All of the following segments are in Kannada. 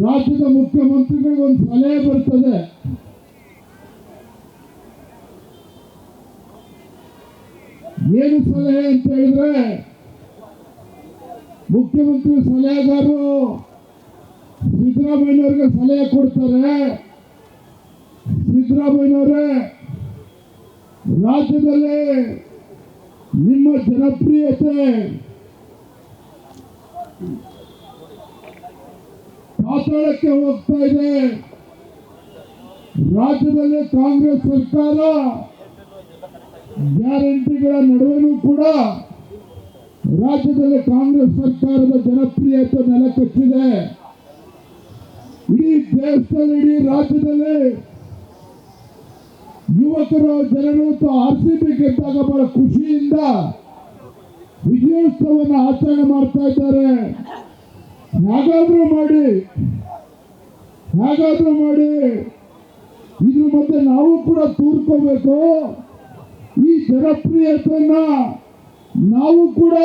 ರಾಜ್ಯದ ಮುಖ್ಯಮಂತ್ರಿಗಳಿಗೆ ಒಂದು ಸಲಹೆ ಬರ್ತದೆ. ಏನು ಸಲಹೆ ಅಂತ ಹೇಳಿದ್ರೆ, ಮುಖ್ಯಮಂತ್ರಿ ಸಲಹೆಗಾರರು ಸಿದ್ದರಾಮಯ್ಯವರಿಗೆ ಸಲಹೆ ಕೊಡ್ತಾರೆ. ಸಿದ್ದರಾಮಯ್ಯವರೇ ರಾಜ್ಯದಲ್ಲಿ ನಿಮ್ಮ ಜನಪ್ರಿಯತೆ. ಪಾತಾಳಕ್ಕೆ ಹೋಗ್ತಾ ಇದೆ. ರಾಜ್ಯದಲ್ಲಿ ಕಾಂಗ್ರೆಸ್ ಸರ್ಕಾರ ಗ್ಯಾರಂಟಿಗಳ ನಡುವೆನೂ ಕೂಡ ರಾಜ್ಯದಲ್ಲಿ ಕಾಂಗ್ರೆಸ್ ಸರ್ಕಾರದ ಜನಪ್ರಿಯತೆ ನೆಲಕಚ್ಚಿದೆ ಇಡೀ ದೇಶದಲ್ಲಿ, ಇಡೀ ರಾಜ್ಯದಲ್ಲಿ ಯುವಕರು, ಜನರು ಆರ್ ಸಿ ಬಿ ಗೆದ್ದಾಗ ಬಹಳ ಖುಷಿಯಿಂದ ವಿಜಯೋತ್ಸವವನ್ನು ಆಚರಣೆ ಮಾಡ್ತಾ ಇದ್ದಾರೆ. ಹೇಗಾದ್ರೂ ಮಾಡಿ. ಹಾಗಾದ್ರೂ ಮಾಡಿ. ಇದ್ರ ಮತ್ತೆ ನಾವು ಕೂಡ ತೂರ್ಕೋಬೇಕು ಈ ಜನಪ್ರಿಯತೆಯನ್ನ ನಾವು ಕೂಡ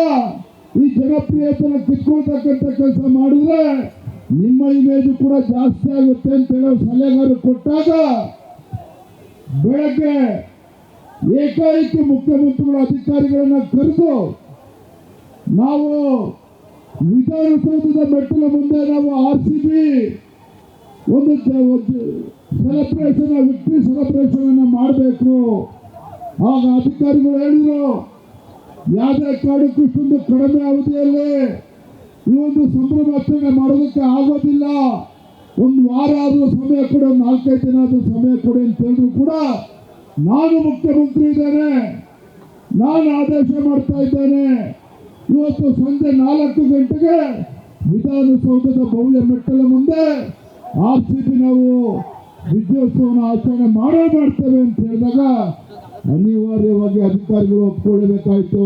ಈ ಜನಪ್ರಿಯತೆನ ಕಿತ್ಕೊಳ್ತಕ್ಕಂಥ ಕೆಲಸ ಮಾಡಿದ್ರೆ ನಿಮ್ಮ ಇಮೇಜು ಕೂಡ ಜಾಸ್ತಿ ಆಗುತ್ತೆ ಅಂತ ಹೇಳೋ ಸಲಹೆಗಾರ ಕೊಟ್ಟಾಗ ಬೆಳಗ್ಗೆ ಏಕಾಏಕಿ ಮುಖ್ಯಮಂತ್ರಿಗಳ ಅಧಿಕಾರಿಗಳನ್ನ ಕರೆದು ನಾವು ವಿಧಾನಸೌಧದ ಮೆಟ್ಟಿಲ ಮುಂದೆ ನಾವು ಆರ್ ಸಿ ಬಿ ಒಂದು ಸೆಲೆಬ್ರೇಷನ್ ವಿಕ್ಟ್ರಿ ಸೆಲೆಬ್ರೇಷನ್ ಅನ್ನ ಮಾಡಬೇಕು. ಆಗ ಅಧಿಕಾರಿಗಳು ಹೇಳಿದ್ರು, ಯಾವುದೇ ಕಾರಣಕ್ಕೂ ಇಷ್ಟೊಂದು ಕಡಿಮೆ ಅವಧಿಯಲ್ಲಿ ಈ ಒಂದು ಸಂಭ್ರಮಾಚರಣೆ ಮಾಡೋದಕ್ಕೆ ಆಗೋದಿಲ್ಲ. ಒಂದು ವಾರ ಆದರೂ ಸಮಯ ಕೊಡಿ, ಒಂದು ನಾಲ್ಕೈದು ದಿನ ಆದರೂ ಸಮಯ ಕೊಡಿ ಅಂತ ಹೇಳಿದ್ರು ಕೂಡ ನಾನು ಮುಖ್ಯಮಂತ್ರಿ ಇದ್ದೇನೆ. ನಾನು ಆದೇಶ ಮಾಡ್ತಾ ಇದ್ದೇನೆ. ಇವತ್ತು ಸಂಜೆ ನಾಲ್ಕು ಗಂಟೆಗೆ ವಿಧಾನಸೌಧದ ಭವ್ಯ ಮೆಟ್ಟಲ ಮುಂದೆ ಆರ್ ಸಿ ಬಿ ನಾವು ವಿಜಯೋತ್ಸವನ ಆಚರಣೆ ಮಾಡೇ ಮಾಡ್ತೇವೆ ಅಂತ ಹೇಳಿದಾಗ ಅನಿವಾರ್ಯವಾಗಿ ಅಧಿಕಾರಿಗಳು ಒಪ್ಕೊಳ್ಳಬೇಕಾಯ್ತು.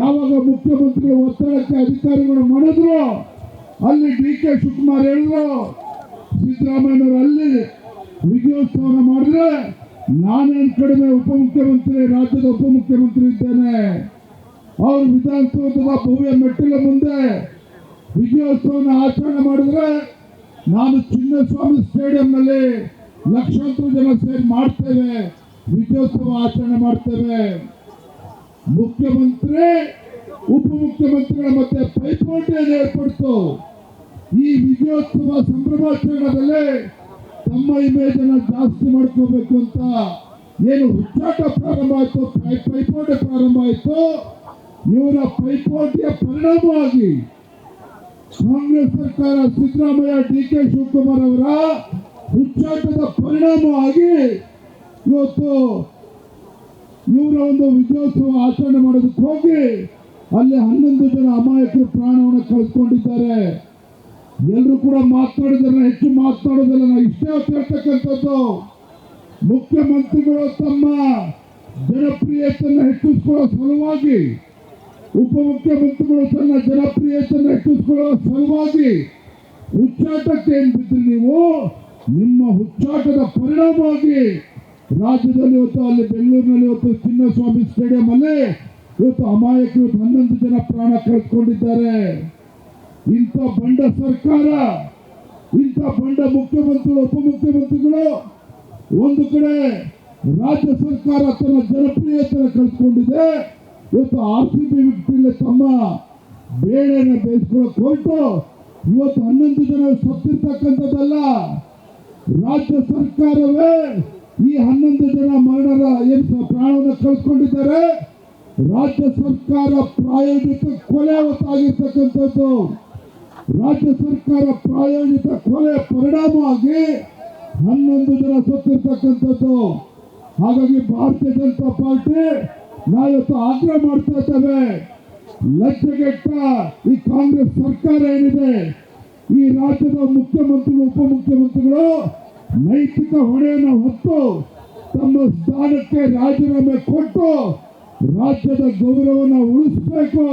ಯಾವಾಗ ಮುಖ್ಯಮಂತ್ರಿ ಒತ್ತಡಕ್ಕೆ ಅಧಿಕಾರಿಗಳು ಮಾಡಿದ್ರು ಅಲ್ಲಿ ಡಿ ಕೆ ಶಿವಕುಮಾರ್ ಹೇಳಿದ್ರು, ಸಿದ್ದರಾಮಯ್ಯನವರು ಅಲ್ಲಿ ವಿಜಯೋತ್ಸವನ ಮಾಡಿದ್ರೆ ನಾನೇನು ಕಡಿಮೆ ಉಪಮುಖ್ಯಮಂತ್ರಿ, ರಾಜ್ಯದ ಉಪಮುಖ್ಯಮಂತ್ರಿ ಇದ್ದೇನೆ. ಅವರು ವಿಧಾನಸೌಧದ ಭವ್ಯ ಮೆಟ್ಟಿಲ ಮುಂದೆ ವಿಜಯೋತ್ಸವನ ಆಚರಣೆ ಮಾಡಿದ್ರೆ ನಾನು ಚಿನ್ನಸ್ವಾಮಿ ಸ್ಟೇಡಿಯಂನಲ್ಲಿ ಲಕ್ಷಾಂತರ ಜನ ಸೇರಿ ಮಾಡ್ತೇವೆ, ವಿಜಯೋತ್ಸವ ಆಚರಣೆ ಮಾಡ್ತೇವೆ. ಮುಖ್ಯಮಂತ್ರಿ, ಉಪಮುಖ್ಯಮಂತ್ರಿಗಳ ಮತ್ತೆ ಪೈಪೋಟಿಯನ್ನು ಏರ್ಪಡ್ತು. ಈ ವಿಜಯೋತ್ಸವ ಸಂಭ್ರಮಾಚರಣೆಯಲ್ಲಿ ತಮ್ಮ ಇಮೇಜ್ ಅನ್ನ ಜಾಸ್ತಿ ಮಾಡ್ಕೋಬೇಕು ಅಂತ ಏನು ಹುಚ್ಚಾಟ ಪ್ರಾರಂಭ ಆಯ್ತು ಪೈಪೋಟಿ ಪ್ರಾರಂಭ ಆಯ್ತು. ಇವರ ಪೈಪೋಟಿಯ ಪರಿಣಾಮವಾಗಿ ಕಾಂಗ್ರೆಸ್ ಸರ್ಕಾರ ಸಿದ್ದರಾಮಯ್ಯ ಡಿ ಕೆ ಶಿವಕುಮಾರ್ ಅವರ ಹುಚ್ಚಾಟದ ಪರಿಣಾಮವಾಗಿ ಇವತ್ತು ಇವರ ಒಂದು ವಿಜಯೋತ್ಸವ ಆಚರಣೆ ಮಾಡೋದಕ್ಕೆ ಹೋಗಿ ಅಲ್ಲಿ ಹನ್ನೊಂದು ಜನ ಅಮಾಯಕರು ಪ್ರಾಣವನ್ನು ಕಳ್ಕೊಂಡಿದ್ದಾರೆ ಎಲ್ಲರೂ ಕೂಡ ಮಾತನಾಡಿದ್ರೆ ಹೆಚ್ಚು ಮಾತನಾಡೋದಿಲ್ಲ ನಾವು ಇಷ್ಟೇ ಹೇಳ್ತಕ್ಕಂಥದ್ದು. ಮುಖ್ಯಮಂತ್ರಿಗಳು ತಮ್ಮ ಜನಪ್ರಿಯತೆಯನ್ನು ಹೆಚ್ಚಿಸಿಕೊಳ್ಳೋ ಸಲುವಾಗಿ ಉಪಮುಖ್ಯಮಂತ್ರಿಗಳು ತನ್ನ ಜನಪ್ರಿಯತೆಯನ್ನು ಹೆಚ್ಚಿಸಿಕೊಳ್ಳುವ ಸಲುವಾಗಿ ಹುಚ್ಚಾಟಕ್ಕೆ ಎಂದಿದ್ದು ನೀವು? ನಿಮ್ಮ ಹುಚ್ಚಾಟದ ಪರಿಣಾಮವಾಗಿ ರಾಜ್ಯದಲ್ಲಿ ಇವತ್ತು ಅಲ್ಲಿ ಬೆಂಗಳೂರಿನಲ್ಲಿ ಇವತ್ತು ಚಿನ್ನಸ್ವಾಮಿ ಸ್ಟೇಡಿಯಂ ಅಲ್ಲಿ ಇವತ್ತು ಅಮಾಯಕರು ಹನ್ನೊಂದು ಜನ ಪ್ರಾಣ ಕಳೆದುಕೊಂಡಿದ್ದಾರೆ. ಇಂಥ ಬಂಡ ಸರ್ಕಾರ, ಇಂಥ ಬಂಡ ಮುಖ್ಯಮಂತ್ರಿಗಳು, ಉಪಮುಖ್ಯಮಂತ್ರಿಗಳು ಒಂದು ಕಡೆ ರಾಜ್ಯ ಸರ್ಕಾರ ತನ್ನ ಜನಪ್ರಿಯತೆಯನ್ನು ಕಳೆದುಕೊಂಡಿದೆ. ಇವತ್ತು ಆರ್ ಸಿ ಬಿ ತಮ್ಮ ಬೇಳೆನ ಬೇಯಿಸ್ಕೊಳ್ಳೋಕೆ ಹೊರಟು ಇವತ್ತು ಹನ್ನೊಂದು ಜನ ಸತ್ತಿರ್ತಕ್ಕಂಥದ್ದಲ್ಲ, ರಾಜ್ಯ ಸರ್ಕಾರವೇ ಈ ಹನ್ನೊಂದು ಜನ ಮರಣರ ಏನು ಪ್ರಾಣವನ್ನು ಕಳ್ಕೊಂಡಿದ್ದಾರೆ ರಾಜ್ಯ ಸರ್ಕಾರ ಪ್ರಾಯೋಜಿತ ಕೊಲೆ ಹೊತ್ತಾಗಿರ್ತಕ್ಕಂಥದ್ದು. ರಾಜ್ಯ ಸರ್ಕಾರ ಪ್ರಾಯೋಜಿತ ಕೊಲೆ ಪರಿಣಾಮವಾಗಿ ಹನ್ನೊಂದು ಜನ ಸತ್ತಿರ್ತಕ್ಕಂಥದ್ದು. ಹಾಗಾಗಿ ಭಾರತೀಯ ಜನತಾ ಪಾರ್ಟಿ ನಾವಿವತ್ತು ಆಗ್ರಹ ಮಾಡ್ತಾ ಇದ್ದೇವೆ. ಲಜ್ಜೆಗೆಟ್ಟ ಈ ಕಾಂಗ್ರೆಸ್ ಸರ್ಕಾರ ಏನಿದೆ, ಈ ರಾಜ್ಯದ ಮುಖ್ಯಮಂತ್ರಿಗಳು, ಉಪಮುಖ್ಯಮಂತ್ರಿಗಳು ನೈತಿಕ ಹೊಣೆಯನ್ನು ಹೊತ್ತು ತಮ್ಮ ಸ್ಥಾನಕ್ಕೆ ರಾಜೀನಾಮೆ ಕೊಟ್ಟು ರಾಜ್ಯದ ಗೌರವವನ್ನು ಉಳಿಸಬೇಕು.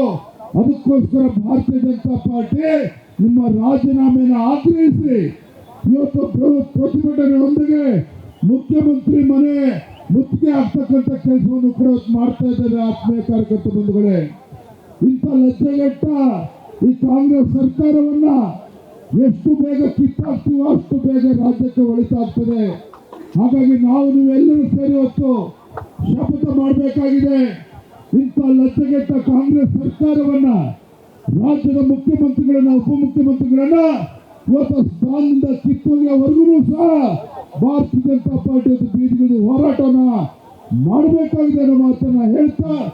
ಅದಕ್ಕೋಸ್ಕರ ಭಾರತೀಯ ಜನತಾ ಪಾರ್ಟಿ ನಿಮ್ಮ ರಾಜೀನಾಮೆಯನ್ನು ಆಗ್ರಹಿಸಿ. ಇವತ್ತು ಪ್ರತಿಭಟನೆಯೊಂದಿಗೆ ಮುಖ್ಯಮಂತ್ರಿ ಮನೆ ಮುತ್ತಿಗೆ ಆಗ್ತಕ್ಕಂಥ ಕೆಲಸವನ್ನು ಕೂಡ ಮಾಡ್ತಾ ಇದ್ದಾರೆ ಆತ್ಮೀಯ ಕಾರ್ಯಕರ್ತ ಬಂಧುಗಳೇ. ಇಂಥ ಲಜ್ಜೆಗೆಟ್ಟ ಈ ಕಾಂಗ್ರೆಸ್ ಸರ್ಕಾರವನ್ನ ಎಷ್ಟು ಬೇಗ ಕಿತ್ತಾಗ್ತೀವೋ ಅಷ್ಟು ಬೇಗ ರಾಜ್ಯಕ್ಕೆ ಒಳಿತಾಗ್ತದೆ. ಹಾಗಾಗಿ ನಾವು ನೀವೆಲ್ಲರೂ ಸೇರಿ ಹೊತ್ತು ಶಪಥ ಮಾಡಬೇಕಾಗಿದೆ. ಇಂಥ ಲಜ್ಜೆಗೆಟ್ಟ ಕಾಂಗ್ರೆಸ್ ಸರ್ಕಾರವನ್ನ ರಾಜ್ಯದ ಮುಖ್ಯಮಂತ್ರಿಗಳನ್ನ ಉಪಮುಖ್ಯಮಂತ್ರಿಗಳನ್ನ ಇವತ್ತು ಸ್ಥಾನದಿಂದ ಕಿತ್ತೂರಿಯವರೆಗೂ ಸಹ ಭಾರತೀಯ ಜನತಾ ಪಾರ್ಟಿ ಬೀದಿಗಳು ಹೋರಾಟನ ಮಾಡಬೇಕಾಗಿದೆ ಅನ್ನೋ ಮಾತನ್ನ ಹೇಳ್ತಾ